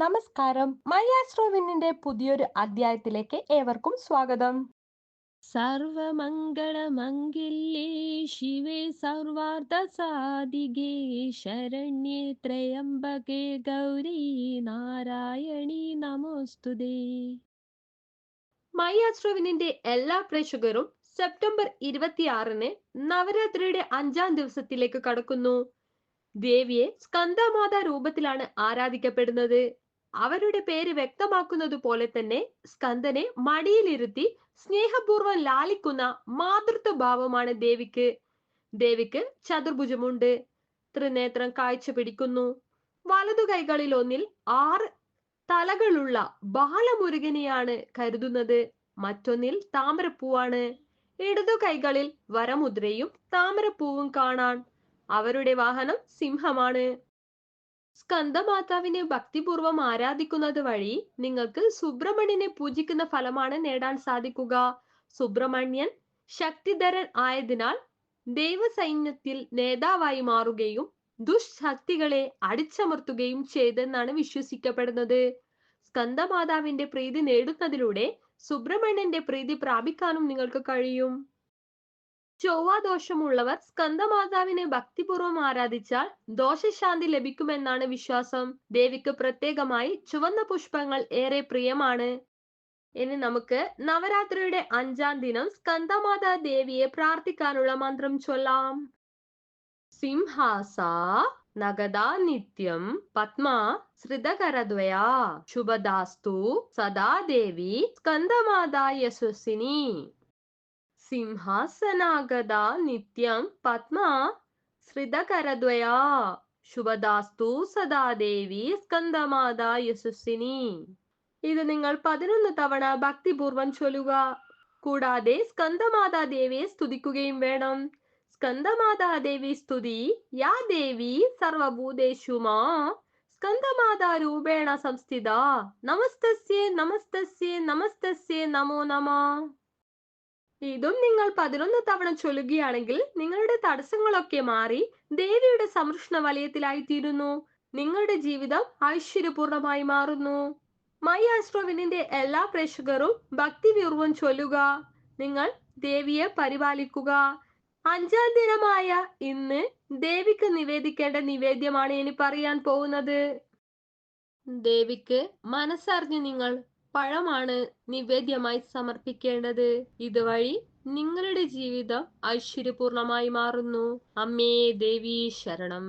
നമസ്കാരം. മയാസ്ട്രോവിന്നിന്റെ പുതിയൊരു അധ്യായത്തിലേക്ക് ഏവർക്കും സ്വാഗതം. സർവമംഗളമംഗല്യേ ശിവേ സർവാർത്ഥ സാധികേ ശരണ്യേ ത്രയംബകേ ഗൗരി നാരായണി നമോസ്തുതേ. മയാസ്ട്രോവിനിന്റെ എല്ലാ പ്രേക്ഷകരും സെപ്റ്റംബർ ഇരുപത്തിയാറിന് നവരാത്രിയുടെ അഞ്ചാം ദിവസത്തിലേക്ക് കടക്കുന്നു. ദേവിയെ സ്കന്ദമാതാ രൂപത്തിലാണ് ആരാധിക്കപ്പെടുന്നത്. അവരുടെ പേര് വ്യക്തമാക്കുന്നത് പോലെ തന്നെ സ്കന്ദനെ മടിയിലിരുത്തി സ്നേഹപൂർവം ലാലിക്കുന്ന മാതൃത്വ ഭാവമാണ് ദേവിക്ക്. ദേവിക്ക് ചതുർഭുജമുണ്ട്. ത്രിനേത്രം കാഴ്ച പിടിക്കുന്നു. വലതു കൈകളിൽ ഒന്നിൽ ആറ് തലകളുള്ള ബാലമുരുകനെയാണ് കരുതുന്നത്. മറ്റൊന്നിൽ താമരപ്പൂവാണ്. ഇടതു കൈകളിൽ വരമുദ്രയും താമരപ്പൂവും കാണാൻ അവരുടെ വാഹനം സിംഹമാണ്. സ്കന്ദമാതാവിനെ ഭക്തിപൂർവം ആരാധിക്കുന്നത് വഴി നിങ്ങൾക്ക് സുബ്രഹ്മണ്യനെ പൂജിക്കുന്ന ഫലമാണ് നേടാൻ സാധിക്കുക. സുബ്രഹ്മണ്യൻ ശക്തിധരൻ ആയതിനാൽ ദൈവസൈന്യത്തിൽ നേതാവായി മാറുകയും ദുഷ്ശക്തികളെ അടിച്ചമർത്തുകയും ചെയ്തെന്നാണ് വിശ്വസിക്കപ്പെടുന്നത്. സ്കന്ദമാതാവിന്റെ പ്രീതി നേടുന്നതിലൂടെ സുബ്രഹ്മണ്യന്റെ പ്രീതി പ്രാപിക്കാനും നിങ്ങൾക്ക് കഴിയും. ചൊവ്വാദോഷമുള്ളവർ സ്കന്ദമാതാവിനെ ഭക്തിപൂർവം ആരാധിച്ചാൽ ദോഷശാന്തി ലഭിക്കുമെന്നാണ് വിശ്വാസം. ദേവിക്ക് പ്രത്യേകമായി ചുവന്ന പുഷ്പങ്ങൾ ഏറെ പ്രിയമാണ്. ഇനി നമുക്ക് നവരാത്രിയുടെ അഞ്ചാം ദിനം സ്കന്ദമാതാ ദേവിയെ പ്രാർത്ഥിക്കാനുള്ള മന്ത്രം ചൊല്ലാം. സിംഹാസ നഗദാ നിത്യം പത്മ ശ്രിതകരദ്വയാ ശുഭദാസ്തു സദാ ദേവി സ്കന്ദമാതാ യശസ്വിനി സിംഹാസനാഗത നിത്യം പത്മ ശ്രിതകരദ്വയാ. ശുഭദാസ്തു സദാ ദേവി സ്കന്ദമാതാ യശസ്വിനി ഇത് നിങ്ങൾ പതിനൊന്ന് തവണ ഭക്തിപൂർവം ചൊല്ലുക. കൂടാതെ സ്കന്ദമാതാ ദേവിയെ സ്തുതിക്കുകയും വേണം. സ്കന്ദമാതാ ദേവി സ്തുതി യാ ദേവി സർവഭൂതേഷു മാ സ്കന്ദമാതാ രൂപേണ സംസ്ഥിത നമസ്തസ്യേ നമസ്തസ്യേ നമസ്തസ്യേ നമോ നമ. ഇതും നിങ്ങൾ പതിനൊന്ന് തവണ ചൊല്ലുകയാണെങ്കിൽ നിങ്ങളുടെ തടസ്സങ്ങളൊക്കെ മാറി ദേവിയുടെ സംരക്ഷണ വലയത്തിലായി തീരുന്നു നിങ്ങളുടെ ജീവിതം ഐശ്വര്യപൂർണമായി മാറുന്നു. മൈ ആസ്ട്രോവിനിന്റെ എല്ലാ പ്രേക്ഷകരും ഭക്തിപൂർവം ചൊല്ലുക. നിങ്ങൾ ദേവിയെ പരിപാലിക്കുക. അഞ്ചാം ദിനമായ ഇന്ന് ദേവിക്ക് നിവേദിക്കേണ്ട നിവേദ്യമാണ് ഇനി പറയാൻ പോകുന്നത്. ദേവിക്ക് മനസ്സറിഞ്ഞ് നിങ്ങൾ പഴമാണ് നിവേദ്യമായി സമർപ്പിക്കേണ്ടത്. ഇതുവഴി നിങ്ങളുടെ ജീവിതം ഐശ്വര്യപൂർണമായി മാറുന്നു. അമ്മേ ദേവി ശരണം.